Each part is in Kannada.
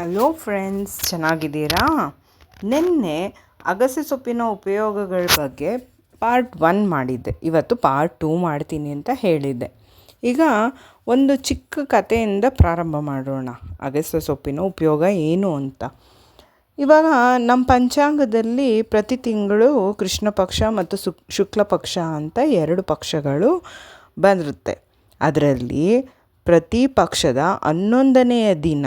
ಹಲೋ ಫ್ರೆಂಡ್ಸ್ ಚೆನ್ನಾಗಿದ್ದೀರಾ? ನಿನ್ನೆ ಅಗಸೆ ಸೊಪ್ಪಿನ ಉಪಯೋಗಗಳ ಬಗ್ಗೆ ಪಾರ್ಟ್ ಒನ್ ಮಾಡಿದ್ದೆ. ಇವತ್ತು ಪಾರ್ಟ್ ಟೂ ಮಾಡ್ತೀನಿ ಅಂತ ಹೇಳಿದ್ದೆ. ಈಗ ಒಂದು ಚಿಕ್ಕ ಕಥೆಯಿಂದ ಪ್ರಾರಂಭ ಮಾಡೋಣ. ಅಗಸೆ ಸೊಪ್ಪಿನ ಉಪಯೋಗ ಏನು ಅಂತ. ಇವಾಗ ನಮ್ಮ ಪಂಚಾಂಗದಲ್ಲಿ ಪ್ರತಿ ತಿಂಗಳು ಕೃಷ್ಣ ಪಕ್ಷ ಮತ್ತು ಶುಕ್ಲ ಪಕ್ಷ ಅಂತ ಎರಡು ಪಕ್ಷಗಳು ಬಂದಿರುತ್ತೆ ಅದರಲ್ಲಿ ಪ್ರತಿ ಪಕ್ಷದ ಹನ್ನೊಂದನೆಯ ದಿನ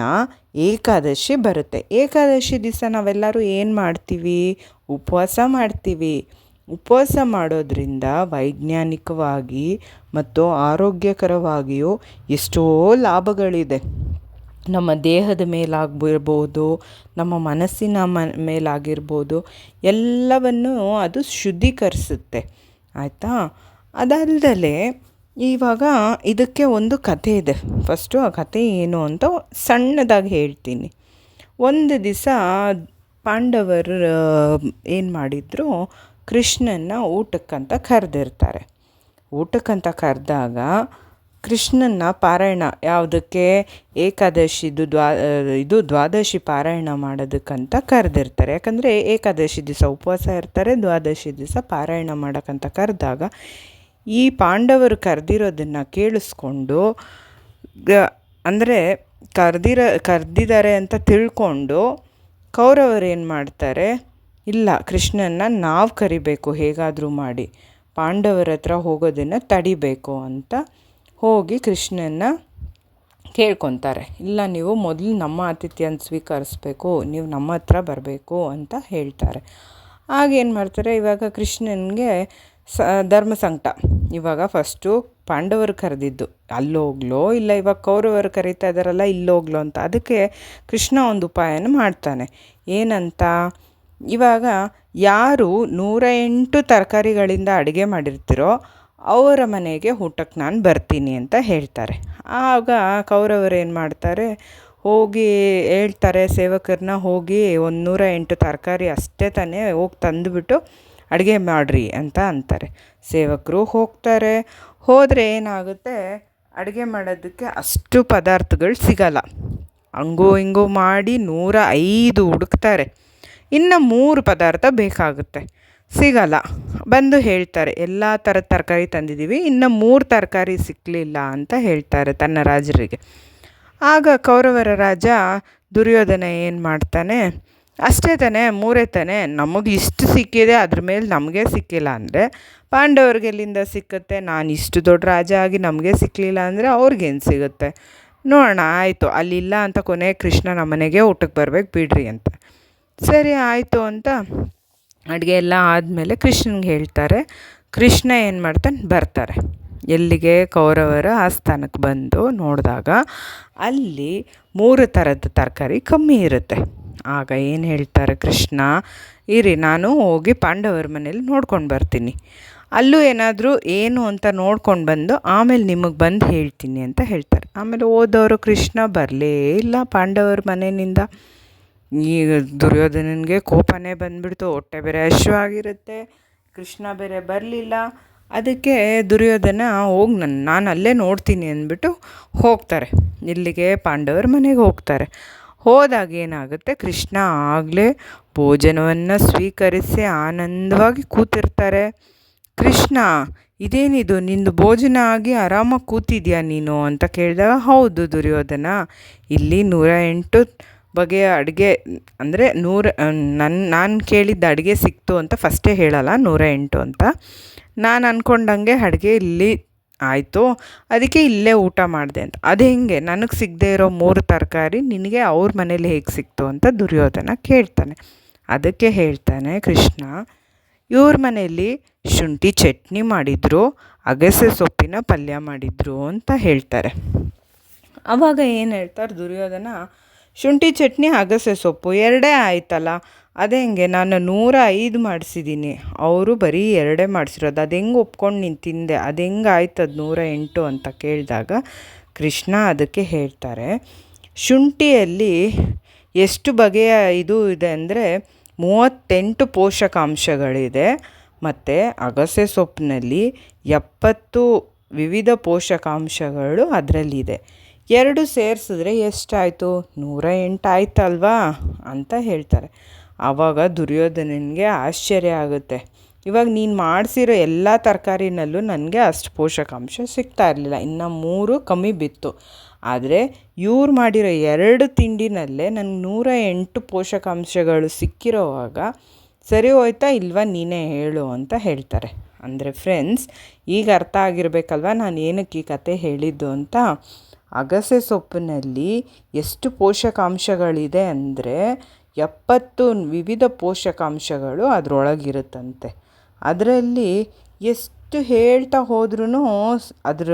ಏಕಾದಶಿ ಬರುತ್ತೆ. ಏಕಾದಶಿ ದಿವಸ ನಾವೆಲ್ಲರೂ ಏನು ಮಾಡ್ತೀವಿ? ಉಪವಾಸ ಮಾಡ್ತೀವಿ. ಉಪವಾಸ ಮಾಡೋದ್ರಿಂದ ವೈಜ್ಞಾನಿಕವಾಗಿ ಮತ್ತು ಆರೋಗ್ಯಕರವಾಗಿಯೂ ಎಷ್ಟೋ ಲಾಭಗಳಿದೆ. ನಮ್ಮ ದೇಹದ ಮೇಲಾಗಿರ್ಬೋದು ನಮ್ಮ ಮನಸ್ಸಿನ ಮ, ಮೇಲಾಗಿರ್ಬೋದು, ಎಲ್ಲವನ್ನು ಅದು ಶುದ್ಧೀಕರಿಸುತ್ತೆ. ಆಯಿತಾ? ಅದಲ್ದಲೆ ಇವಾಗ ಇದಕ್ಕೆ ಒಂದು ಕಥೆ ಇದೆ. ಫಸ್ಟು ಆ ಕಥೆ ಏನು ಅಂತ ಸಣ್ಣದಾಗಿ ಹೇಳ್ತೀನಿ. ಒಂದು ದಿವಸ ಪಾಂಡವರು ಏನು ಮಾಡಿದರು? ಕೃಷ್ಣನ ಊಟಕ್ಕಂತ ಕರೆದಿರ್ತಾರೆ. ಊಟಕ್ಕಂತ ಕರೆದಾಗ ಕೃಷ್ಣನ ಪಾರಾಯಣ, ಯಾವುದಕ್ಕೆ? ಏಕಾದಶಿದು ದ್ವಾ ಇದು ದ್ವಾದಶಿ ಪಾರಾಯಣ ಮಾಡೋದಕ್ಕಂತ ಕರೆದಿರ್ತಾರೆ. ಯಾಕಂದರೆ ಏಕಾದಶಿ ದಿವಸ ಉಪವಾಸ ಇರ್ತಾರೆ, ದ್ವಾದಶಿ ದಿವಸ ಪಾರಾಯಣ ಮಾಡೋಕ್ಕಂತ ಕರೆದಾಗ ಈ ಪಾಂಡವರು ಕರೆದಿರೋದನ್ನು ಕೇಳಿಸ್ಕೊಂಡು ಅಂದರೆ ಕರೆದಿರ, ಕರೆದಿದ್ದಾರೆ ಅಂತ ತಿಳ್ಕೊಂಡು ಕೌರವರು ಏನು ಮಾಡ್ತಾರೆ, ಇಲ್ಲ, ಕೃಷ್ಣನ್ನ ನಾವು ಕರಿಬೇಕು, ಹೇಗಾದರೂ ಮಾಡಿ, ಪಾಂಡವರ ಹತ್ರ ಹೋಗೋದನ್ನು ತಡಿಬೇಕು ಅಂತ ಹೋಗಿ ಕೃಷ್ಣನ್ನ ಕೇಳ್ಕೊತಾರೆ. ಇಲ್ಲ, ನೀವು ಮೊದಲು ನಮ್ಮ ಆತಿಥ್ಯನ ಸ್ವೀಕರಿಸ್ಬೇಕು, ನೀವು ನಮ್ಮ ಹತ್ರ ಬರಬೇಕು ಅಂತ ಹೇಳ್ತಾರೆ. ಆಗೇನು ಮಾಡ್ತಾರೆ, ಇವಾಗ ಕೃಷ್ಣನಿಗೆ ಸ ಧರ್ಮ ಸಂಕಟ ಇವಾಗ ಫಸ್ಟು ಪಾಂಡವರು ಕರೆದಿದ್ದು, ಅಲ್ಲೋಗ್ಲೋ, ಇಲ್ಲ ಇವಾಗ ಕೌರವರು ಕರೀತಾ ಇದ್ದಾರಲ್ಲ ಇಲ್ಲೋಗ್ಲೋ ಅಂತ. ಅದಕ್ಕೆ ಕೃಷ್ಣ ಒಂದು ಉಪಾಯನ ಮಾಡ್ತಾನೆ. ಏನಂತ? ಇವಾಗ ಯಾರು ನೂರ ಎಂಟು ತರಕಾರಿಗಳಿಂದ ಅಡುಗೆ ಮಾಡಿರ್ತೀರೋ ಅವರ ಮನೆಗೆ ಊಟಕ್ಕೆ ನಾನು ಬರ್ತೀನಿ ಅಂತ ಹೇಳ್ತಾರೆ. ಆಗ ಕೌರವರು ಏನು ಮಾಡ್ತಾರೆ? ಹೋಗಿ ಹೇಳ್ತಾರೆ ಸೇವಕರನ್ನ, ಹೋಗಿ ಒಂದು ನೂರ ಎಂಟು ತರಕಾರಿ ಅಷ್ಟೇ ತಾನೇ ಹೋಗಿ ತಂದುಬಿಟ್ಟು ಅಡುಗೆ ಮಾಡಿರಿ ಅಂತ ಅಂತಾರೆ. ಸೇವಕರು ಹೋಗ್ತಾರೆ. ಹೋದರೆ ಏನಾಗುತ್ತೆ? ಅಡುಗೆ ಮಾಡೋದಕ್ಕೆ ಅಷ್ಟು ಪದಾರ್ಥಗಳು ಸಿಗಲ್ಲ. ಹಂಗೋ ಹಿಂಗೋ ಮಾಡಿ ನೂರ ಐದು ಹುಡುಕ್ತಾರೆ. ಇನ್ನು ಮೂರು ಪದಾರ್ಥ ಬೇಕಾಗುತ್ತೆ. ಸಿಗಲ್ಲ. ಬಂದು ಹೇಳ್ತಾರೆ, ಎಲ್ಲ ಥರದ ತರಕಾರಿ ತಂದಿದ್ದೀವಿ, ಇನ್ನು ಮೂರು ತರಕಾರಿ ಸಿಕ್ಕಲಿಲ್ಲ ಅಂತ ಹೇಳ್ತಾರೆ ತನ್ನ ರಾಜರಿಗೆ. ಆಗ ಕೌರವರ ರಾಜ ದುರ್ಯೋಧನ ಏನು ಮಾಡ್ತಾನೆ? ಅಷ್ಟೇ ತಾನೇ, ಮೂರೇ ತಾನೇ. ನಮಗೆ ಇಷ್ಟು ಸಿಕ್ಕಿದೆ, ಅದ್ರ ಮೇಲೆ ನಮಗೆ ಸಿಕ್ಕಿಲ್ಲ ಅಂದರೆ ಪಾಂಡವ್ರಿಗೆ ಎಲ್ಲಿಂದ ಸಿಕ್ಕುತ್ತೆ? ನಾನು ಇಷ್ಟು ದೊಡ್ಡ ರಾಜ ಆಗಿ ನಮಗೆ ಸಿಕ್ಕಲಿಲ್ಲ ಅಂದರೆ ಅವ್ರಿಗೇನು ಸಿಗುತ್ತೆ? ನೋಡೋಣ, ಆಯಿತು. ಅಲ್ಲಿಲ್ಲ ಅಂತ ಕೊನೆ ಕೃಷ್ಣ ನಮ್ಮ ಮನೆಗೆ ಊಟಕ್ಕೆ ಬರ್ಬೇಕು, ಬಿಡ್ರಿ ಅಂತ. ಸರಿ, ಆಯಿತು ಅಂತ ಅಡುಗೆ ಎಲ್ಲ ಆದಮೇಲೆ ಕೃಷ್ಣನಿಗೆ ಹೇಳ್ತಾರೆ. ಕೃಷ್ಣ ಏನು ಮಾಡ್ತಾನೆ? ಬರ್ತಾರೆ. ಎಲ್ಲಿಗೆ? ಕೌರವರ ಆಸ್ಥಾನಕ್ಕೆ ಬಂದು ನೋಡಿದಾಗ ಅಲ್ಲಿ ಮೂರು ಥರದ ತರಕಾರಿ ಕಮ್ಮಿ ಇರುತ್ತೆ. ಆಗ ಏನು ಹೇಳ್ತಾರೆ ಕೃಷ್ಣ, ಇರಿ ನಾನು ಹೋಗಿ ಪಾಂಡವರ ಮನೇಲಿ ನೋಡ್ಕೊಂಡು ಬರ್ತೀನಿ. ಅಲ್ಲೂ ಏನಾದರೂ ಏನು ಅಂತ ನೋಡ್ಕೊಂಡು ಬಂದು ಆಮೇಲೆ ನಿಮಗೆ ಬಂದು ಹೇಳ್ತೀನಿ ಅಂತ ಹೇಳ್ತಾರೆ. ಆಮೇಲೆ ಓದೋರು ಕೃಷ್ಣ ಬರಲೇ ಇಲ್ಲ ಪಾಂಡವರ ಮನೆಯಿಂದ. ಈಗ ದುರ್ಯೋಧನನಿಗೆ ಕೋಪನೇ ಬಂದ್ಬಿಡ್ತು, ಹೊಟ್ಟೆ ಬೇರೆ ಹಶ್ವಾಗಿರುತ್ತೆ ಕೃಷ್ಣ ಬೇರೆ ಬರಲಿಲ್ಲ. ಅದಕ್ಕೆ ದುರ್ಯೋಧನ ಹೋಗಿ ನನ್ನ ನಾನು ಅಲ್ಲೇ ನೋಡ್ತೀನಿ ಅಂದ್ಬಿಟ್ಟು ಹೋಗ್ತಾರೆ. ಇಲ್ಲಿಗೆ ಪಾಂಡವರ ಮನೆಗೆ ಹೋಗ್ತಾರೆ. ಹೋದಾಗ ಏನಾಗುತ್ತೆ? ಕೃಷ್ಣ ಆಗಲೇ ಭೋಜನವನ್ನು ಸ್ವೀಕರಿಸಿ ಆನಂದವಾಗಿ ಕೂತಿರ್ತಾರೆ. ಕೃಷ್ಣ, ಇದೇನಿದು? ನಿಂದು ಭೋಜನ ಆಗಿ ಆರಾಮಾಗಿ ಕೂತಿದ್ಯಾ ನೀನು? ಅಂತ ಕೇಳಿದಾಗ, ಹೌದು ದುರ್ಯೋಧನ. ಇಲ್ಲಿ ನೂರ ಎಂಟು ಬಗೆಯ ಅಡುಗೆ, ಅಂದರೆ ನೂರ ನನ್ನ ನಾನು ಕೇಳಿದ್ದ ಅಡುಗೆ ಸಿಕ್ತು ಅಂತ ಫಸ್ಟೇ ಹೇಳಲ್ಲ, ನೂರ ಎಂಟು ಅಂತ. ನಾನು ಅಂದ್ಕೊಂಡಂಗೆ ಅಡುಗೆ ಇಲ್ಲಿ ಆಯಿತು? ಅದಕ್ಕೆ ಇಲ್ಲೇ ಊಟ ಮಾಡಿದೆ ಅಂತ. ಅದು ಹೆಂಗೆ? ನನಗೆ ಸಿಗದೆ ಇರೋ ಮೂರು ತರಕಾರಿ ನಿನಗೆ ಅವ್ರ ಮನೇಲಿ ಹೇಗೆ ಸಿಕ್ತು ಅಂತ ದುರ್ಯೋಧನ ಕೇಳ್ತಾನೆ. ಅದಕ್ಕೆ ಹೇಳ್ತಾನೆ, ಕೃಷ್ಣ, ಇವ್ರ ಮನೆಯಲ್ಲಿ ಶುಂಠಿ ಚಟ್ನಿ ಮಾಡಿದರು, ಅಗಸೆ ಸೊಪ್ಪಿನ ಪಲ್ಯ ಮಾಡಿದರು ಅಂತ ಹೇಳ್ತಾರೆ. ಆವಾಗ ಏನು ಹೇಳ್ತಾರೆ ದುರ್ಯೋಧನ? ಶುಂಠಿ ಚಟ್ನಿ, ಅಗಸೆ ಸೊಪ್ಪು ಎರಡೇ ಆಯ್ತಲ್ಲ. ಅದು ಹೆಂಗೆ ನಾನು ನೂರ ಐದು ಮಾಡಿಸಿದ್ದೀನಿ. ಅವರು ಬರೀ ಎರಡೇ ಮಾಡಿಸಿರೋದು. ಅದು ಹೆಂಗೆ ಒಪ್ಕೊಂಡು ನೀನು ತಿಂದೆ? ಅದು ಹೆಂಗೆ ಆಯ್ತದ ನೂರ ಎಂಟು ಅಂತ ಕೇಳಿದಾಗ ಕೃಷ್ಣ ಅದಕ್ಕೆ ಹೇಳ್ತಾರೆ, ಶುಂಠಿಯಲ್ಲಿ ಎಷ್ಟು ಬಗೆಯ ಇದು ಇದೆ ಅಂದರೆ ಮೂವತ್ತೆಂಟು ಪೋಷಕಾಂಶಗಳಿದೆ. ಮತ್ತು ಅಗಸೆ ಸೊಪ್ಪಿನಲ್ಲಿ ಎಪ್ಪತ್ತು ವಿವಿಧ ಪೋಷಕಾಂಶಗಳು ಅದರಲ್ಲಿದೆ. ಎರಡು ಸೇರಿಸಿದ್ರೆ ಎಷ್ಟಾಯಿತು? ನೂರ ಎಂಟು ಆಯ್ತಲ್ವಾ? ಅಂತ ಹೇಳ್ತಾರೆ. ಆವಾಗ ದುರ್ಯೋಧನನಿಗೆ ಆಶ್ಚರ್ಯ ಆಗುತ್ತೆ. ಇವಾಗ ನೀನು ಮಾಡಿಸಿರೋ ಎಲ್ಲ ತರಕಾರಿನಲ್ಲೂ ನನಗೆ ಅಷ್ಟು ಪೋಷಕಾಂಶ ಸಿಗ್ತಾ ಇರಲಿಲ್ಲ. ಇನ್ನು ಮೂರು ಕಮ್ಮಿ ಬಿತ್ತು. ಆದರೆ ಇವ್ರು ಮಾಡಿರೋ ಎರಡು ತಿಂಡಿನಲ್ಲೇ ನನಗೆ ನೂರ ಎಂಟು ಪೋಷಕಾಂಶಗಳು ಸಿಕ್ಕಿರೋವಾಗ ಸರಿ ಹೋಯ್ತಾ ಇಲ್ವಾ ನೀನೇ ಹೇಳು ಅಂತ ಹೇಳ್ತಾರೆ. ಅಂದರೆ ಫ್ರೆಂಡ್ಸ್ ಈಗ ಅರ್ಥ ಆಗಿರಬೇಕಲ್ವ ನಾನು ಏನಕ್ಕೆ ಈ ಕತೆ ಹೇಳಿದ್ದು ಅಂತ? ಅಗಸೆ ಸೊಪ್ಪಿನಲ್ಲಿ ಎಷ್ಟು ಪೋಷಕಾಂಶಗಳಿದೆ ಅಂದರೆ ಎಪ್ಪತ್ತು ವಿವಿಧ ಪೋಷಕಾಂಶಗಳು ಅದರೊಳಗಿರುತ್ತಂತೆ. ಅದರಲ್ಲಿ ಎಷ್ಟು ಹೇಳ್ತಾ ಹೋದ್ರೂ ಅದರ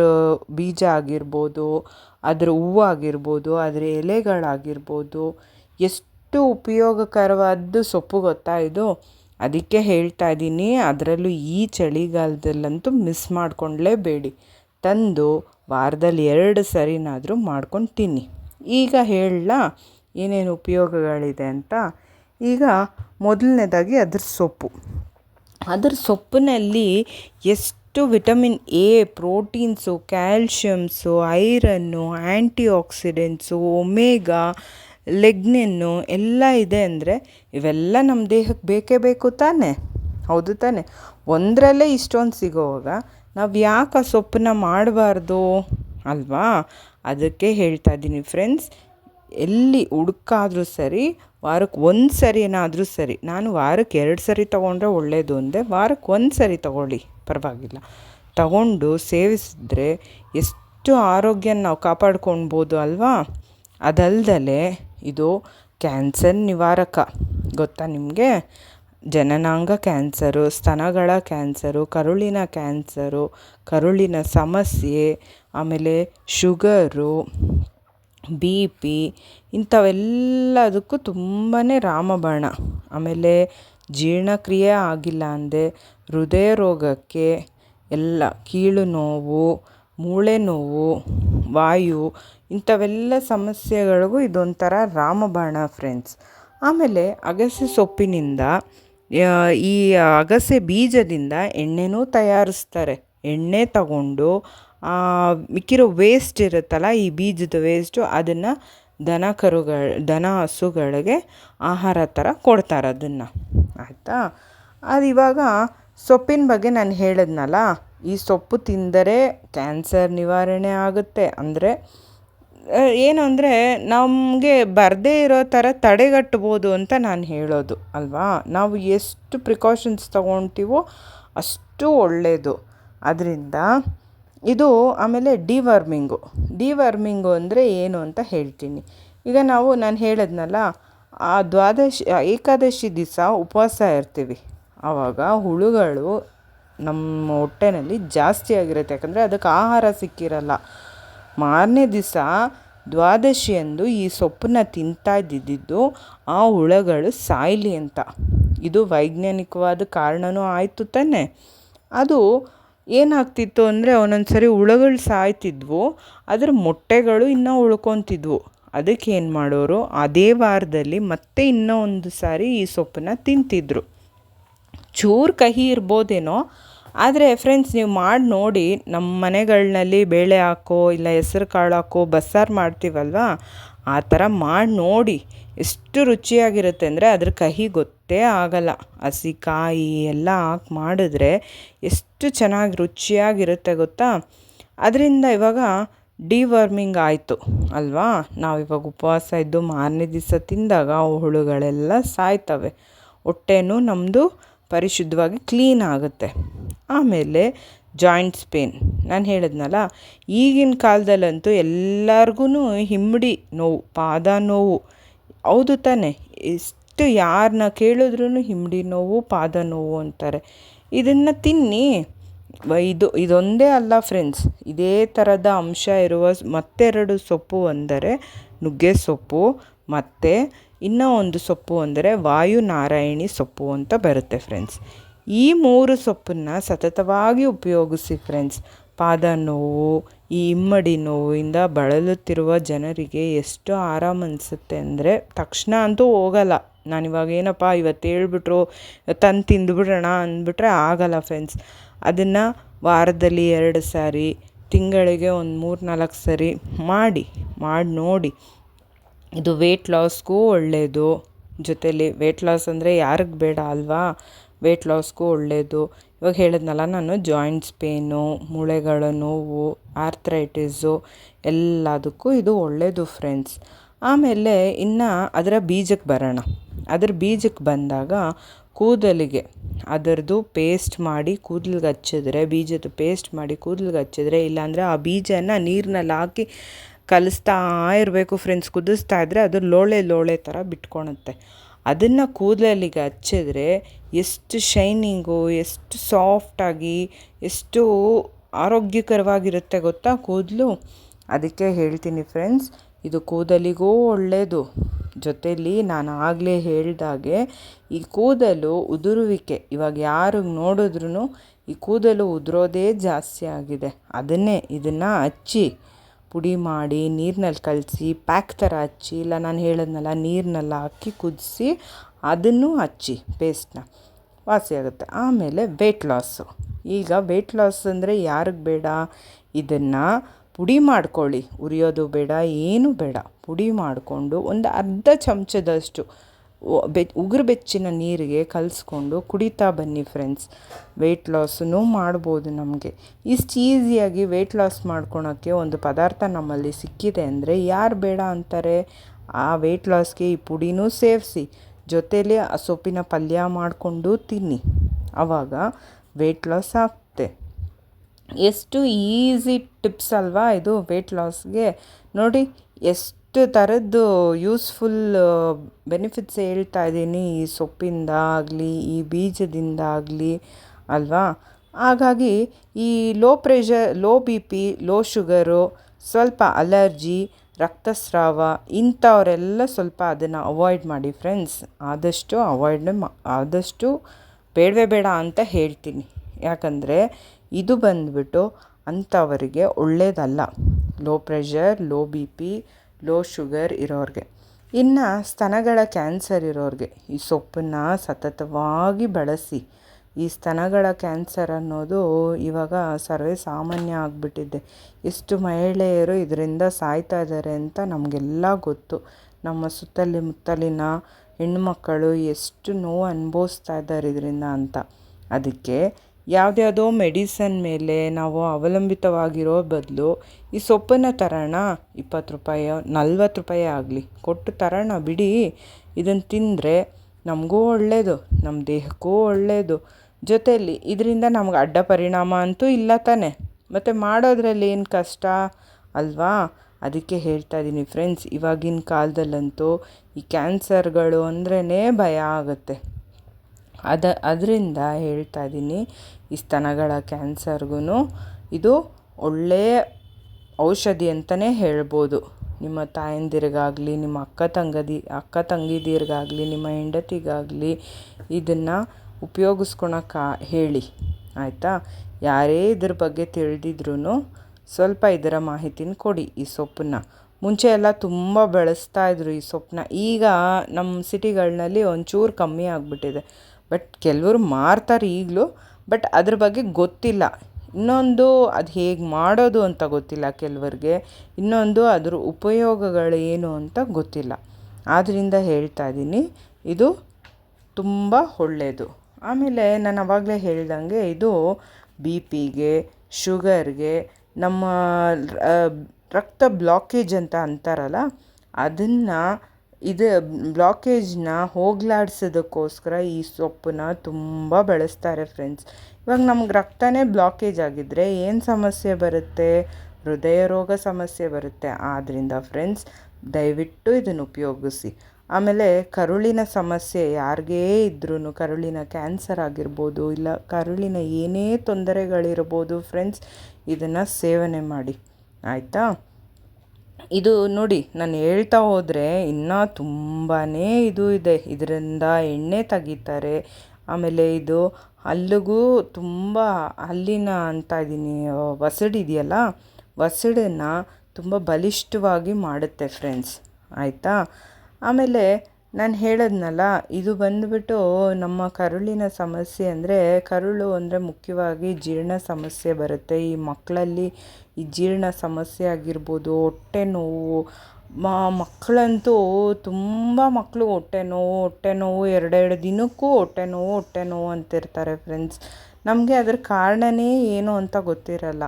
ಬೀಜ ಆಗಿರ್ಬೋದು, ಅದರ ಹೂವು ಆಗಿರ್ಬೋದು, ಅದರ ಎಲೆಗಳಾಗಿರ್ಬೋದು, ಎಷ್ಟು ಉಪಯೋಗಕರವಾದ್ದು ಸೊಪ್ಪು ಗೊತ್ತಾ ಇದು? ಅದಕ್ಕೆ ಹೇಳ್ತಾ ಇದ್ದೀನಿ, ಅದರಲ್ಲೂ ಈ ಚಳಿಗಾಲದಲ್ಲಂತೂ ಮಿಸ್ ಮಾಡಿಕೊಂಡ್ಲೇಬೇಡಿ. ತಂದು ವಾರದಲ್ಲಿ ಎರಡು ಸರಿನಾದರೂ ಮಾಡ್ಕೊಂಡು ತಿನ್ನಿ ಈಗ ಹೇಳಲಾ ಏನೇನು ಉಪಯೋಗಗಳಿದೆ ಅಂತ ಈಗ ಮೊದಲನೇದಾಗಿ ಅದ್ರ ಸೊಪ್ಪು. ಅದ್ರ ಸೊಪ್ಪಿನಲ್ಲಿ ಎಷ್ಟು vitamin A, proteins calciums iron antioxidants omega, lignan ಎಲ್ಲ ಇದೆ ಅಂದರೆ ಇವೆಲ್ಲ ನಮ್ಮ ದೇಹಕ್ಕೆ ಬೇಕೇ ಬೇಕು ತಾನೇ? ಹೌದು ತಾನೇ? ಒಂದರಲ್ಲೇ ಇಷ್ಟೊಂದು ಸಿಗೋವಾಗ ನಾವು ಯಾಕೆ ಆ ಸೊಪ್ಪನ್ನ ಮಾಡಬಾರ್ದು? ಅಲ್ವಾ? ಅದಕ್ಕೆ ಹೇಳ್ತಾ ಇದ್ದೀನಿ. ಫ್ರೆಂಡ್ಸ್ ಎಲ್ಲಿ ಹುಡುಕಾದ್ರೂ ಸರಿ ವಾರಕ್ಕೆ ಒಂದು ಸರಿ ಏನಾದರೂ ಸರಿ, ನಾನು ವಾರಕ್ಕೆ ಎರಡು ಸರಿ ತೊಗೊಂಡ್ರೆ ಒಳ್ಳೆಯದು ಅಂದೆ ವಾರಕ್ಕೆ ಒಂದು ಸರಿ ತೊಗೊಳ್ಳಿ, ಪರವಾಗಿಲ್ಲ. ತಗೊಂಡು ಸೇವಿಸಿದ್ರೆ ಎಷ್ಟು ಆರೋಗ್ಯನ ನಾವು ಕಾಪಾಡ್ಕೊಳ್ಬೋದು ಅಲ್ವಾ? ಅದಲ್ದಲೆ ಇದು ಕ್ಯಾನ್ಸರ್ ನಿವಾರಕ, ಗೊತ್ತಾ ನಿಮಗೆ? ಜನನಾಂಗ ಕ್ಯಾನ್ಸರು, ಸ್ತನಗಳ ಕ್ಯಾನ್ಸರು, ಕರುಳಿನ ಕ್ಯಾನ್ಸರು, ಕರುಳಿನ ಸಮಸ್ಯೆ, ಆಮೇಲೆ ಶುಗರು ಬಿ ಪಿ ಇಂಥವೆಲ್ಲದಕ್ಕೂ ತುಂಬಾ ರಾಮಬಾಣ. ಆಮೇಲೆ ಜೀರ್ಣಕ್ರಿಯೆ ಆಗಿಲ್ಲ ಅಂದರೆ ಹೃದಯ ರೋಗಕ್ಕೆ ಎಲ್ಲ ಕೀಳು ನೋವು, ಮೂಳೆ ನೋವು, ವಾಯು ಇಂಥವೆಲ್ಲ ಸಮಸ್ಯೆಗಳಿಗೂ ಇದೊಂಥರ ರಾಮಬಾಣ ಫ್ರೆಂಡ್ಸ್ ಆಮೇಲೆ ಅಗಸೆ ಸೊಪ್ಪಿನಿಂದ ಈ ಅಗಸೆ ಬೀಜದಿಂದ ಎಣ್ಣೆನೂ ತಯಾರಿಸ್ತಾರೆ. ಎಣ್ಣೆ ತಗೊಂಡು ಮಿಕ್ಕಿರೋ ವೇಸ್ಟ್ ಇರುತ್ತಲ್ಲ, ಈ ಬೀಜದ ವೇಸ್ಟು ಅದನ್ನು ದನ ಕರುಗಳು, ದನ ಹಸುಗಳಿಗೆ ಆಹಾರ ಥರ ಕೊಡ್ತಾರೆ ಅದನ್ನು. ಆಯಿತಾ? ಅದು ಇವಾಗ ಸೊಪ್ಪಿನ ಬಗ್ಗೆ ನಾನು ಹೇಳಿದ್ನಲ್ಲ, ಈ ಸೊಪ್ಪು ತಿಂದರೆ ಕ್ಯಾನ್ಸರ್ ನಿವಾರಣೆ ಆಗುತ್ತೆ. ಅಂದರೆ ಏನು ಅಂದರೆ ನಮಗೆ ಬರದೇ ಇರೋ ಥರ ತಡೆಗಟ್ಬೋದು ಅಂತ ನಾನು ಹೇಳೋದು, ಅಲ್ವಾ? ನಾವು ಎಷ್ಟು ಪ್ರಿಕಾಷನ್ಸ್ ತಗೊತೀವೋ ಅಷ್ಟು ಒಳ್ಳೆಯದು ಅದರಿಂದ ಇದು ಆಮೇಲೆ ಡಿವರ್ಮಿಂಗು. ಡಿವರ್ಮಿಂಗು ಅಂದರೆ ಏನು ಅಂತ ಹೇಳ್ತೀನಿ. ಈಗ ನಾವು ನಾನು ಹೇಳಿದ್ನಲ್ಲ, ಆ ದ್ವಾದಶಿ ಏಕಾದಶಿ ದಿವಸ ಉಪವಾಸ ಇರ್ತೀವಿ. ಆವಾಗ ಹುಳುಗಳು ನಮ್ಮ ಹೊಟ್ಟೆನಲ್ಲಿ ಜಾಸ್ತಿ ಆಗಿರುತ್ತೆ. ಯಾಕಂದರೆ ಅದಕ್ಕೆ ಆಹಾರ ಸಿಕ್ಕಿರಲ್ಲ. ಮಾರನೇ ದಿವಸ ದ್ವಾದಶಿಯಂದು ಈ ಸೊಪ್ಪನ್ನ ತಿಂತಾ ಇದ್ದಿದ್ದು ಆ ಹುಳಗಳು ಸಾಯಲಿ ಅಂತ. ಇದು ವೈಜ್ಞಾನಿಕವಾದ ಕಾರಣವೂ ಆಯಿತು ತಾನೆ. ಅದು ಏನಾಗ್ತಿತ್ತು ಅಂದರೆ ಒಂದೊಂದು ಸರಿ ಹುಳಗಳು ಸಾಯ್ತಿದ್ವು, ಅದರ ಮೊಟ್ಟೆಗಳು ಇನ್ನೂ ಉಳ್ಕೊತಿದ್ವು. ಅದಕ್ಕೆ ಏನು ಮಾಡೋರು, ಅದೇ ವಾರದಲ್ಲಿ ಮತ್ತೆ ಇನ್ನೂ ಒಂದು ಸಾರಿ ಈ ಸೊಪ್ಪನ್ನ ತಿಂತಿದ್ರು. ಚೂರು ಕಹಿ ಇರ್ಬೋದೇನೋ, ಆದರೆ ಫ್ರೆಂಡ್ಸ್ ನೀವು ಮಾಡಿ ನೋಡಿ ನಮ್ಮ ಮನೆಗಳಲ್ಲಿ ಬೇಳೆ ಹಾಕೋ, ಇಲ್ಲ ಹೆಸ್ರು ಕಾಳು ಹಾಕೋ, ಬಸ್ಸಾರು ಮಾಡ್ತೀವಲ್ವ? ಆ ಥರ ಮಾಡಿ ನೋಡಿ. ಎಷ್ಟು ರುಚಿಯಾಗಿರುತ್ತೆ ಅಂದರೆ ಅದ್ರ ಕಹಿ ಗೊತ್ತೇ ಆಗಲ್ಲ. ಹಸಿ ಕಾಯಿ ಎಲ್ಲ ಹಾಕಿ ಮಾಡಿದ್ರೆ ಎಷ್ಟು ಚೆನ್ನಾಗಿ ರುಚಿಯಾಗಿರುತ್ತೆ ಗೊತ್ತಾ? ಅದರಿಂದ ಇವಾಗ ಡಿವರ್ಮಿಂಗ್ ಆಯಿತು ಅಲ್ವಾ? ನಾವಿವಾಗ ಉಪವಾಸ ಇದ್ದು ಮಾರನೇ ದಿವಸ ತಿಂದಾಗ ಹುಳುಗಳೆಲ್ಲ ಸಾಯ್ತವೆ. ಹೊಟ್ಟೆನೂ ನಮ್ಮದು ಪರಿಶುದ್ಧವಾಗಿ ಕ್ಲೀನ್ ಆಗುತ್ತೆ. ಆಮೇಲೆ ಜಾಯಿಂಟ್ಸ್ ಪೇನ್ ನಾನು ಹೇಳಿದ್ನಲ್ಲ, ಈಗಿನ ಕಾಲದಲ್ಲಂತೂ ಎಲ್ಲರಿಗೂ ಹಿಮ್ಮಡಿ ನೋವು, ಪಾದ ನೋವು ಹೌದು ತಾನೆ. ಎಷ್ಟು ಯಾರನ್ನ ಕೇಳಿದ್ರೂ ಹಿಮ್ಮಡಿ ನೋವು, ಪಾದ ನೋವು ಅಂತಾರೆ. ಇದನ್ನು ತಿನ್ನಿ. ಇದು, ಇದೊಂದೇ ಅಲ್ಲ ಫ್ರೆಂಡ್ಸ್ ಇದೇ ಥರದ ಅಂಶ ಇರುವ ಮತ್ತೆರಡು ಸೊಪ್ಪು ಅಂದರೆ ನುಗ್ಗೆ ಸೊಪ್ಪು, ಮತ್ತು ಇನ್ನೂ ಒಂದು ಸೊಪ್ಪು ಅಂದರೆ ವಾಯುನಾರಾಯಣಿ ಸೊಪ್ಪು ಅಂತ ಬರುತ್ತೆ ಫ್ರೆಂಡ್ಸ್ ಈ ಮೂರು ಸೊಪ್ಪನ್ನು ಸತತವಾಗಿ ಉಪಯೋಗಿಸಿ ಫ್ರೆಂಡ್ಸ್ ಪಾದ ನೋವು ಈ ಇಮ್ಮಡಿ ನೋವಿಂದ ಬಳಲುತ್ತಿರುವ ಜನರಿಗೆ ಎಷ್ಟು ಆರಾಮ ಅನಿಸುತ್ತೆ ಅಂದರೆ ತಕ್ಷಣ ಅಂತೂ ಹೋಗಲ್ಲ. ನಾನಿವಾಗ ಏನಪ್ಪ, ಇವತ್ತು ಹೇಳ್ಬಿಟ್ರು, ತಂದು ತಿಂದುಬಿಡೋಣ ಅಂದ್ಬಿಟ್ರೆ ಆಗಲ್ಲ ಫ್ರೆಂಡ್ಸ್ ಅದನ್ನು ವಾರದಲ್ಲಿ ಎರಡು ಸಾರಿ, ತಿಂಗಳಿಗೆ ಒಂದು ಮೂರು ನಾಲ್ಕು ಸಾರಿ ಮಾಡಿ ಮಾಡಿ ನೋಡಿ. ಇದು ವೆಯ್ಟ್ ಲಾಸ್ಗೂ ಒಳ್ಳೆಯದು ಜೊತೇಲಿ ವೆಯ್ಟ್ ಲಾಸ್ ಅಂದರೆ ಯಾರಿಗೆ ಬೇಡ ಅಲ್ವಾ? ವೆಯ್ಟ್ ಲಾಸ್ಗೂ ಒಳ್ಳೆಯದು ಇವಾಗ ಹೇಳಿದ್ನಲ್ಲ ನಾನು ಜಾಯಿಂಟ್ಸ್ ಪೇನು, ಮೂಳೆಗಳ ನೋವು, ಆರ್ಥ್ರೈಟಿಸು, ಎಲ್ಲದಕ್ಕೂ ಇದು ಒಳ್ಳೆಯದು ಫ್ರೆಂಡ್ಸ್ ಆಮೇಲೆ ಇನ್ನು ಅದರ ಬೀಜಕ್ಕೆ ಬರೋಣ. ಅದರ ಬೀಜಕ್ಕೆ ಬಂದಾಗ ಕೂದಲಿಗೆ ಅದರದ್ದು ಪೇಸ್ಟ್ ಮಾಡಿ ಕೂದಲಿಗೆ ಹಚ್ಚಿದ್ರೆ, ಬೀಜದ ಪೇಸ್ಟ್ ಮಾಡಿ ಕೂದಲಿಗೆ ಹಚ್ಚಿದ್ರೆ, ಇಲ್ಲಾಂದರೆ ಆ ಬೀಜನ ನೀರಿನಲ್ಲಿ ಹಾಕಿ ಕಲಿಸ್ತಾ ಇರಬೇಕು ಫ್ರೆಂಡ್ಸ್ ಕುದಿಸ್ತಾ ಇದ್ದರೆ ಅದು ಲೋಳೆ ಲೋಳೆ ಥರ ಬಿಟ್ಕೊಳುತ್ತೆ ಅದನ್ನು ಕೂದಲಲ್ಲಿಗೆ ಹಚ್ಚಿದ್ರೆ ಎಷ್ಟು ಶೈನಿಂಗು, ಎಷ್ಟು ಸಾಫ್ಟಾಗಿ ಎಷ್ಟು ಆರೋಗ್ಯಕರವಾಗಿರುತ್ತೆ ಗೊತ್ತಾ ಕೂದಲು? ಅದಕ್ಕೆ ಹೇಳ್ತೀನಿ ಫ್ರೆಂಡ್ಸ್ ಇದು ಕೂದಲಿಗೂ ಒಳ್ಳೆಯದು ಜೊತೆಯಲ್ಲಿ ನಾನು ಆಗಲೇ ಹೇಳಿದಾಗೆ ಈ ಕೂದಲು ಉದುರುವಿಕೆ, ಇವಾಗ ಯಾರು ನೋಡಿದ್ರೂ ಈ ಕೂದಲು ಉದುರೋದೇ ಜಾಸ್ತಿ ಆಗಿದೆ. ಅದನ್ನೇ ಇದನ್ನು ಹಚ್ಚಿ. ಪುಡಿ ಮಾಡಿ ನೀರಿನಲ್ಲಿ ಕಲಸಿ ಪ್ಯಾಕ್ ಥರ ಹಚ್ಚಿ, ಇಲ್ಲ ನಾನು ಹೇಳಿದ್ನಲ್ಲ ನೀರನ್ನೆಲ್ಲ ಹಾಕಿ ಕುದಿಸಿ ಅದನ್ನು ಹಚ್ಚಿ ಪೇಸ್ಟನ್ನ ವಾಸಿಯಾಗುತ್ತೆ ಆಮೇಲೆ ವೆಯ್ಟ್ ಲಾಸು ಈಗ ವೆಯ್ಟ್ ಲಾಸ್ ಅಂದರೆ ಯಾರಿಗೆ ಬೇಡ? ಇದನ್ನು ಪುಡಿ ಮಾಡ್ಕೊಳ್ಳಿ. ಉರಿಯೋದು ಬೇಡ, ಏನೂ ಬೇಡ. ಪುಡಿ ಮಾಡಿಕೊಂಡು ಒಂದು ಅರ್ಧ ಚಮಚದಷ್ಟು ಬೆ ಉಗುರು ಬೆಚ್ಚಿನ ನೀರಿಗೆ ಕಲಿಸ್ಕೊಂಡು ಕುಡಿತಾ ಬನ್ನಿ ಫ್ರೆಂಡ್ಸ್ ವೆಯ್ಟ್ ಲಾಸನ್ನು ಮಾಡ್ಬೋದು ನಮಗೆ. ಇಷ್ಟು ಈಸಿಯಾಗಿ ವೆಯ್ಟ್ ಲಾಸ್ ಮಾಡ್ಕೊಳೋಕ್ಕೆ ಒಂದು ಪದಾರ್ಥ ನಮ್ಮಲ್ಲಿ ಸಿಕ್ಕಿದೆ ಅಂದರೆ ಯಾರು ಬೇಡ ಅಂತಾರೆ? ಆ ವೆಯ್ಟ್ ಲಾಸ್ಗೆ ಈ ಪುಡಿನೂ ಸೇರಿಸಿ ಜೊತೇಲಿ ಆ ಸೊಪ್ಪಿನ ಪಲ್ಯ ಮಾಡಿಕೊಂಡು ತಿನ್ನಿ. ಆವಾಗ ವೆಯ್ಟ್ ಲಾಸ್ ಆಗುತ್ತೆ ಎಷ್ಟು ಈಸಿ ಟಿಪ್ಸ್ ಅಲ್ವಾ ಇದು ವೆಯ್ಟ್ ಲಾಸ್ಗೆ ನೋಡಿ, ಎಷ್ಟು ಥರದ್ದು ಯೂಸ್ಫುಲ್ ಬೆನಿಫಿಟ್ಸ್ ಹೇಳ್ತಾ ಇದ್ದೀನಿ. ಈ ಸೊಪ್ಪಿಂದ ಆಗಲಿ, ಈ ಬೀಜದಿಂದ ಆಗಲಿ, ಅಲ್ವಾ? ಹಾಗಾಗಿ ಈ low pressure low B P low sugar ಸ್ವಲ್ಪ ಅಲರ್ಜಿ ರಕ್ತಸ್ರಾವ ಇಂಥವರೆಲ್ಲ ಸ್ವಲ್ಪ ಅದನ್ನು ಅವಾಯ್ಡ್ ಮಾಡಿ ಫ್ರೆಂಡ್ಸ್ ಆದಷ್ಟು ಅವಾಯ್ಡ್ ಮಾ, ಆದಷ್ಟು ಬೇಡವೇ ಬೇಡ ಅಂತ ಹೇಳ್ತೀನಿ. ಯಾಕಂದರೆ ಇದು ಬಂದುಬಿಟ್ಟು ಅಂಥವರಿಗೆ ಒಳ್ಳೆಯದಲ್ಲ low pressure low B P low sugar ಇರೋರಿಗೆ. ಇನ್ನು ಸ್ತನಗಳ ಕ್ಯಾನ್ಸರ್ ಇರೋರಿಗೆ. ಈ ಸೊಪ್ಪನ್ನು ಸತತವಾಗಿ ಬಳಸಿ. ಈ ಸ್ತನಗಳ ಕ್ಯಾನ್ಸರ್ ಅನ್ನೋದು ಇವಾಗ ಸರ್ವೇ ಸಾಮಾನ್ಯ ಆಗಿಬಿಟ್ಟಿದೆ. ಎಷ್ಟು ಮಹಿಳೆಯರು ಇದರಿಂದ ಸಾಯ್ತಾ ಇದ್ದಾರೆ ಅಂತ ನಮಗೆಲ್ಲ ಗೊತ್ತು. ನಮ್ಮ ಸುತ್ತಲಿ ಮುತ್ತಲಿನ ಹೆಣ್ಣುಮಕ್ಕಳು ಎಷ್ಟು ನೋವು ಅನುಭವಿಸ್ತಾ ಇದ್ದಾರೆ ಇದರಿಂದ ಅಂತ. ಅದಕ್ಕೆ ಯಾವುದ್ಯಾವುದೋ ಮೆಡಿಸನ್ ಮೇಲೆ ನಾವು ಅವಲಂಬಿತವಾಗಿರೋ ಬದಲು ಈ ಸೊಪ್ಪನ್ನು ತರೋಣ. ಇಪ್ಪತ್ತು ರೂಪಾಯಿ, ನಲ್ವತ್ತು ರೂಪಾಯಿ ಆಗಲಿ. ಕೊಟ್ಟು ತರೋಣ ಬಿಡಿ. ಇದನ್ನು ತಿಂದರೆ ನಮಗೂ ಒಳ್ಳೆಯದು ನಮ್ಮ ದೇಹಕ್ಕೂ ಒಳ್ಳೆಯದು ಜೊತೆಯಲ್ಲಿ ಇದರಿಂದ ನಮ್ಗೆ ಅಡ್ಡ ಪರಿಣಾಮ ಅಂತೂ ಇಲ್ಲ ತಾನೆ. ಮತ್ತು ಮಾಡೋದ್ರಲ್ಲಿ ಏನು ಕಷ್ಟ? ಅಲ್ವಾ? ಅದಕ್ಕೆ ಹೇಳ್ತಾ ಇದ್ದೀನಿ ಫ್ರೆಂಡ್ಸ್ ಇವಾಗಿನ ಕಾಲದಲ್ಲಂತೂ ಈ ಕ್ಯಾನ್ಸರ್ಗಳು ಅಂದ್ರೇ ಭಯ ಆಗುತ್ತೆ. ಅದ, ಅದರಿಂದ ಹೇಳ್ತಾ ಇದ್ದೀನಿ, ಈ ಸ್ತನಗಳ ಕ್ಯಾನ್ಸರ್ಗೂ ಇದು ಒಳ್ಳೆಯ ಔಷಧಿ ಅಂತಲೇ ಹೇಳ್ಬೋದು. ನಿಮ್ಮ ತಾಯಂದಿರಿಗಾಗಲಿ, ನಿಮ್ಮ ಅಕ್ಕ ತಂಗದಿ, ಅಕ್ಕ ತಂಗಿದಿರಿಗಾಗಲಿ, ನಿಮ್ಮ ಹೆಂಡತಿಗಾಗಲಿ ಇದನ್ನು ಉಪಯೋಗಿಸ್ಕೊಳಕ್ಕೆ ಹೇಳಿ, ಆಯಿತಾ? ಯಾರೇ ಇದ್ರ ಬಗ್ಗೆ ತಿಳಿದಿದ್ರೂ ಸ್ವಲ್ಪ ಇದರ ಮಾಹಿತಿನ ಕೊಡಿ ಈ ಸೊಪ್ಪನ್ನ. ಮುಂಚೆ ಎಲ್ಲ ತುಂಬ ಬೆಳೆಸ್ತಾಯಿದ್ರು ಈ ಸೊಪ್ಪನ್ನ. ಈಗ ನಮ್ಮ ಸಿಟಿಗಳಲ್ಲಿ ಒಂಚೂರು ಕಮ್ಮಿ ಆಗಿಬಿಟ್ಟಿದೆ. ಬಟ್ ಕೆಲವರು ಮಾರ್ತಾರೆ ಈಗಲೂ, ಬಟ್ ಅದ್ರ ಬಗ್ಗೆ ಗೊತ್ತಿಲ್ಲ. ಇನ್ನೊಂದು ಅದು ಹೇಗೆ ಮಾಡೋದು ಅಂತ ಗೊತ್ತಿಲ್ಲ ಕೆಲವರಿಗೆ. ಇನ್ನೊಂದು ಅದ್ರ ಉಪಯೋಗಗಳು ಏನು ಅಂತ ಗೊತ್ತಿಲ್ಲ. ಆದ್ದರಿಂದ ಹೇಳ್ತಾ ಇದ್ದೀನಿ ಇದು ತುಂಬ ಒಳ್ಳೆಯದು ಆಮೇಲೆ ನಾನು ಆವಾಗಲೇ ಹೇಳ್ದಂಗೆ ಇದು ಬಿ ಪಿಗೆ ಶುಗರ್ಗೆ, ನಮ್ಮ ರಕ್ತ ಬ್ಲಾಕೇಜ್ ಅಂತ ಅಂತಾರಲ್ಲ, ಅದನ್ನು ಇದು ಬ್ಲಾಕೇಜ್ನ ಹೋಗ್ಲಾಡ್ಸೋದಕ್ಕೋಸ್ಕರ ಈ ಸೊಪ್ಪನ್ನ ತುಂಬ ಬಳಸ್ತಾರೆ ಫ್ರೆಂಡ್ಸ್. ಇವಾಗ ನಮ್ಗೆ ರಕ್ತನೇ ಬ್ಲಾಕೇಜ್ ಆಗಿದ್ದರೆ ಏನು ಸಮಸ್ಯೆ ಬರುತ್ತೆ? ಹೃದಯ ರೋಗ ಸಮಸ್ಯೆ ಬರುತ್ತೆ. ಆದ್ದರಿಂದ ಫ್ರೆಂಡ್ಸ್, ದಯವಿಟ್ಟು ಇದನ್ನು ಉಪಯೋಗಿಸಿ. ಆಮೇಲೆ ಕರುಳಿನ ಸಮಸ್ಯೆ ಯಾರಿಗೇ ಇದ್ರೂ ಕರುಳಿನ ಕ್ಯಾನ್ಸರ್ ಆಗಿರ್ಬೋದು, ಇಲ್ಲ ಕರುಳಿನ ಏನೇ ತೊಂದರೆಗಳಿರ್ಬೋದು, ಫ್ರೆಂಡ್ಸ್, ಇದನ್ನು ಸೇವನೆ ಮಾಡಿ. ಆಯಿತಾ? ಇದು ನೋಡಿ, ನಾನು ಹೇಳ್ತಾ ಹೋದರೆ ಇನ್ನೂ ತುಂಬಾ ಇದು ಇದೆ. ಇದರಿಂದ ಎಣ್ಣೆ ತೆಗಿತಾರೆ. ಆಮೇಲೆ ಇದು ಹಲ್ಲಿಗೂ ತುಂಬ ಹಲ್ಲಿನ ಅಂತ ಇದ್ದೀನಿ ವಸಡಿದೆಯಲ್ಲ ವಸಡನ್ನು ತುಂಬ ಬಲಿಷ್ಠವಾಗಿ ಮಾಡುತ್ತೆ ಫ್ರೆಂಡ್ಸ್ ಆಯಿತಾ? ಆಮೇಲೆ ನಾನು ಹೇಳದ್ನಲ್ಲ, ಇದು ಬಂದುಬಿಟ್ಟು ನಮ್ಮ ಕರುಳಿನ ಸಮಸ್ಯೆ ಅಂದರೆ, ಕರುಳು ಅಂದರೆ ಮುಖ್ಯವಾಗಿ ಜೀರ್ಣ ಸಮಸ್ಯೆ ಬರುತ್ತೆ. ಈ ಮಕ್ಕಳಲ್ಲಿ ಈ ಜೀರ್ಣ ಸಮಸ್ಯೆ ಆಗಿರ್ಬೋದು, ಹೊಟ್ಟೆ ನೋವು ಮಕ್ಕಳಂತೂ ತುಂಬ ಮಕ್ಕಳು ಹೊಟ್ಟೆ ನೋವು ಹೊಟ್ಟೆ ನೋವು, ಎರಡೆರಡು ದಿನಕ್ಕೂ ಹೊಟ್ಟೆ ನೋವು ಹೊಟ್ಟೆ ನೋವು ಅಂತಿರ್ತಾರೆ ಫ್ರೆಂಡ್ಸ್ ನಮಗೆ ಅದ್ರ ಕಾರಣನೇ ಏನು ಅಂತ ಗೊತ್ತಿರಲ್ಲ.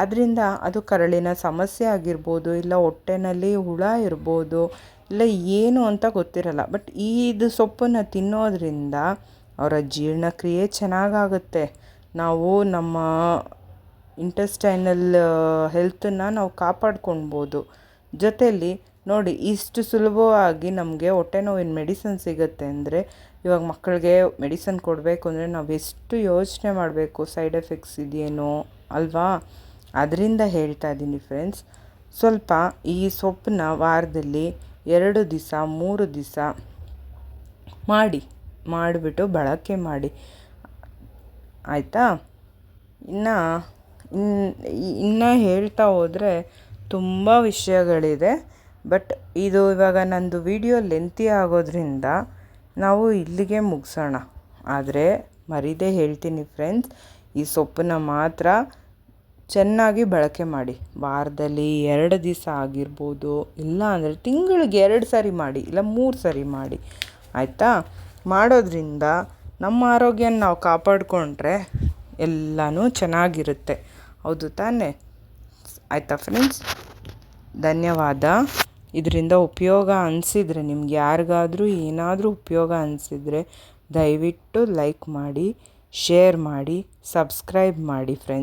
ಅದರಿಂದ ಅದು ಕರಳಿನ ಸಮಸ್ಯೆ ಆಗಿರ್ಬೋದು, ಇಲ್ಲ ಹೊಟ್ಟೆನಲ್ಲಿ ಹುಳ ಇರ್ಬೋದು, ಇಲ್ಲ ಏನು ಅಂತ ಗೊತ್ತಿರಲ್ಲ. ಬಟ್ ಇದು ಸೊಪ್ಪನ್ನು ತಿನ್ನೋದ್ರಿಂದ ಅವರ ಜೀರ್ಣಕ್ರಿಯೆ ಚೆನ್ನಾಗಾಗುತ್ತೆ. ನಾವು ನಮ್ಮ ಇಂಟೆಸ್ಟೈನಲ್ ಹೆಲ್ತನ್ನು ನಾವು ಕಾಪಾಡ್ಕೊಳ್ಬೋದು. ಜೊತೆಯಲ್ಲಿ ನೋಡಿ, ಇಷ್ಟು ಸುಲಭವಾಗಿ ನಮಗೆ ಹೊಟ್ಟೆ ನೋವಿನ ಮೆಡಿಸನ್ ಸಿಗುತ್ತೆ ಅಂದರೆ ಇವಾಗ ಮಕ್ಕಳಿಗೆ ಮೆಡಿಸನ್ ಕೊಡಬೇಕು ಅಂದರೆ ನಾವು ಎಷ್ಟು ಯೋಚನೆ ಮಾಡಬೇಕು ಸೈಡ್ ಎಫೆಕ್ಟ್ಸ್ ಇದೆಯೇನೋ ಅಲ್ವಾ? ಅದರಿಂದ ಹೇಳ್ತಾ ಇದ್ದೀನಿ ಫ್ರೆಂಡ್ಸ್ ಸ್ವಲ್ಪ ಈ ಸೊಪ್ಪನ್ನ ವಾರದಲ್ಲಿ ಎರಡು ದಿವಸ, ಮೂರು ದಿವಸ ಮಾಡಿ, ಮಾಡಿಬಿಟ್ಟು ಬಳಕೆ ಮಾಡಿ. ಆಯಿತಾ? ಇನ್ನು ಇನ್ನು ಹೇಳ್ತಾ ಹೋದರೆ ತುಂಬ ವಿಷಯಗಳಿದೆ. ಬಟ್ ಇದು ಇವಾಗ ನಂದು ವಿಡಿಯೋ ಲೆಂತಿ ಆಗೋದ್ರಿಂದ ನಾವು ಇಲ್ಲಿಗೆ ಮುಗಿಸೋಣ. ಆದರೆ ಮರೀದೆ ಹೇಳ್ತೀನಿ ಫ್ರೆಂಡ್ಸ್ ಈ ಸೊಪ್ಪನ್ನ ಮಾತ್ರ ಚೆನ್ನಾಗಿ ಬಳಕೆ ಮಾಡಿ. ವಾರದಲ್ಲಿ ಎರಡು ದಿವಸ ಆಗಿರ್ಬೋದು, ಇಲ್ಲ ಅಂದರೆ ತಿಂಗಳಿಗೆ ಎರಡು ಸರಿ ಮಾಡಿ, ಇಲ್ಲ ಮೂರು ಸರಿ ಮಾಡಿ. ಆಯಿತಾ? ಮಾಡೋದ್ರಿಂದ ನಮ್ಮ ಆರೋಗ್ಯನ ನಾವು ಕಾಪಾಡಿಕೊಂಡ್ರೆ ಎಲ್ಲನೂ ಚೆನ್ನಾಗಿರುತ್ತೆ. ಹೌದು ತಾನೇ. ಆಯಿತಾ ಫ್ರೆಂಡ್ಸ್ ಧನ್ಯವಾದ. ಇದರಿಂದ ಉಪಯೋಗ ಅನಿಸಿದರೆ, ನಿಮ್ಗೆ ಯಾರಿಗಾದರೂ ಏನಾದರೂ ಉಪಯೋಗ ಅನಿಸಿದರೆ ದಯವಿಟ್ಟು ಲೈಕ್ ಮಾಡಿ ಶೇರ್ ಮಾಡಿ ಸಬ್ಸ್ಕ್ರೈಬ್ ಮಾಡಿ ಫ್ರೆಂಡ್ಸ್